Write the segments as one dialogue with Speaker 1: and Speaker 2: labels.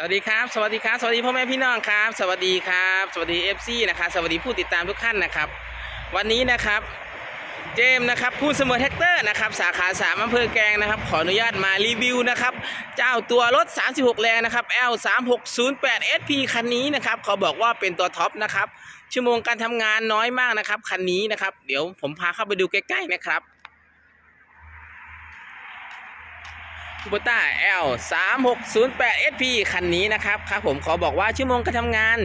Speaker 1: สวัสดีครับ สวัสดีครับ สวัสดีพ่อแม่พี่น้องครับ สวัสดีครับ สวัสดีเอฟซีนะครับสวัสดีผู้ติดตามทุกท่านนะครับ วันนี้นะครับ เจมส์นะครับผู้เสมอแท็กเตอร์นะครับ สาขาสามอำเภอแกลงนะครับ ขออนุญาตมารีวิวนะครับ เจ้าตัวรถ 36 แรงนะครับ L 3 6 0 8 SP คันนี้นะครับเขาบอกว่าเป็นตัวท็อปนะครับ ชั่วโมงการทำงานน้อยมากนะครับ คันนี้นะครับ เดี๋ยวผมพาเข้าไปดูใกล้ๆนะครับ คูเปต้า L 3 6 0 8 SP คันนี้นะครับครับผมขอบอกว่าชั่วโมงการทำงาน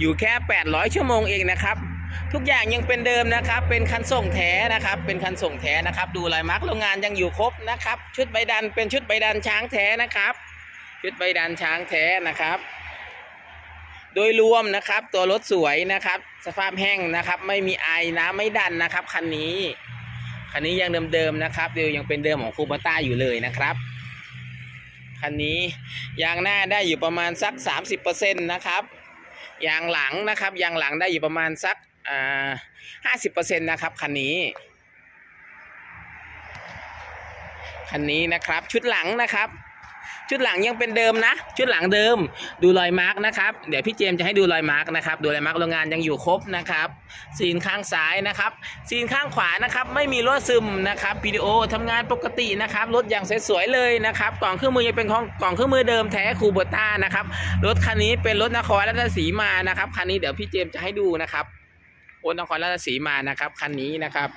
Speaker 1: อยู่แค่ 800 ชั่วโมงเองนะครับ ทุกอย่างยังเป็นเดิมนะครับ เป็นคันส่งแท้นะครับ เป็นคันส่งแท้นะครับ ดูลายมาร์กโรงงานยังอยู่ครบนะครับ ชุดใบดันเป็นชุดใบดันช้างแท้นะครับ ชุดใบดันช้างแท้นะครับ โดยรวมนะครับ ตัวรถสวยนะครับ สภาพแห้งนะครับ ไม่มีไอน้ำไม่ดันนะครับคันนี้คันนี้ยังเดิมๆนะครับเดียวยังเป็นเดิมของคูเปต้าอยู่เลยนะครับ คันนี้ยางหน้าได้อยู่ประมาณสัก 30%นะครับยางหลังนะครับยางหลังได้อยู่ประมาณสักห้าสิบเปอร์เซ็นต์นะครับคันนี้คันนี้นะครับชุดหลังนะครับ ชุดหลังยังเป็นเดิมนะ ชุดหลังเดิม ดูรอยมาร์กนะครับ เดี๋ยวพี่เจมจะให้ดูรอยมาร์กนะครับ ดูรอยมาร์กโรงงานยังอยู่ครบนะครับ ซีนข้างซ้ายนะครับ ซีนข้างขวานะครับ ไม่มีรั่วซึมนะครับพีดีโอทำงานปกตินะครับ รถอย่างสวยๆเลยนะครับ กล่องเครื่องมือยังเป็นของกล่องเครื่องมือเดิมแท้คูโบต้านะครับ รถคันนี้เป็นรถนครราชสีมานะครับ คันนี้เดี๋ยวพี่เจมจะให้ดูนะครับรถนครราชสีมานะครับ คันนี้นะครับ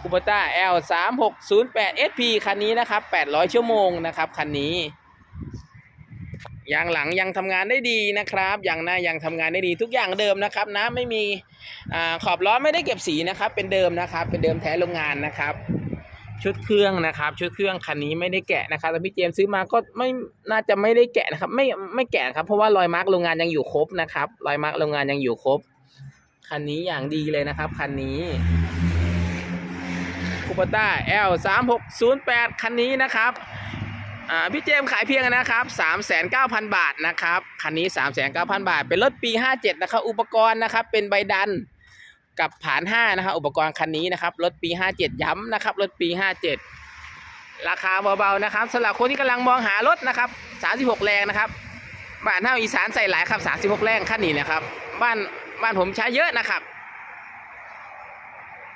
Speaker 1: คูโบต้า L 3 6 0 8 SP คันนี้นะครับ 800 ชั่วโมงนะครับ คันนี้ ยางหลังยังทำงานได้ดีนะครับยางหน้ายังทำงานได้ดีทุกอย่างเดิมนะครับนะไม่มีอขอบล้อไม่ได้เก็บสีนะครับ เป็นเดิมนะครับ เป็นเดิมแท้โรงงานนะครับ ชุดเครื่องนะครับ ชุดเครื่องคันนี้ไม่ได้แกะนะครับแต่พี่เจมซื้อมาก็ไม่น่าจะไม่ได้แกะนะครับ ไม่ไม่แกะครับเพราะว่ารอยมาร์กโรงงานยังอยู่ครบนะครับ รอยมาร์กโรงงานยังอยู่ครบคันนี้อย่างดีเลยนะครับคันนี้คูปต้า L 3 6 0 8คันนี้นะครับ อ่าพี่เจมขายเพียงนะครับ39,000 บาทนะครับคันนี้ 39,000 บาท เป็นรถปี 57 นะครับ อุปกรณ์นะครับเป็นใบดันกับผาน 5 นะครับอุปกรณ์คันนี้นะครับรถปี 57 ย้ำนะครับรถปี 57 ราคาเบาๆนะครับสำหรับคนที่กำลังมองหารถนะครับ36 แรงนะครับบ้านเท่าอีสานใส่หลายครับ 36 แรงคันนี้นะครับ บ้านบ้านผมใช้เยอะนะครับ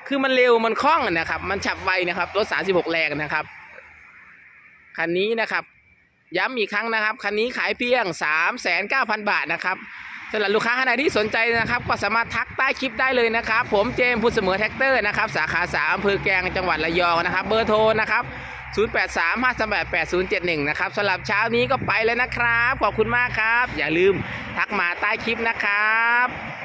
Speaker 1: คือมันเร็วมันคล่องนะครับ มันฉับไวนะครับรถ36 แรงนะครับ คันนี้นะครับ ย้ำอีกครั้งนะครับ คันนี้ขายเพียง 3 9 0 0 0 บาทนะครับสำหรับลูกค้าท่านใดที่สนใจนะครับ ก็สามารถทักใต้คลิปได้เลยนะครับ ผมเจมส์พูดเสมอแท็กเตอร์นะครับสาขาสามอำเภอแกงจังหวัดระยองนะครับ เบอร์โทรนะครับ 083 538 8071 นะครับสำหรับเช้านี้ก็ไปเลยนะครับ ขอบคุณมากครับ อย่าลืมทักมาใต้คลิปนะครับ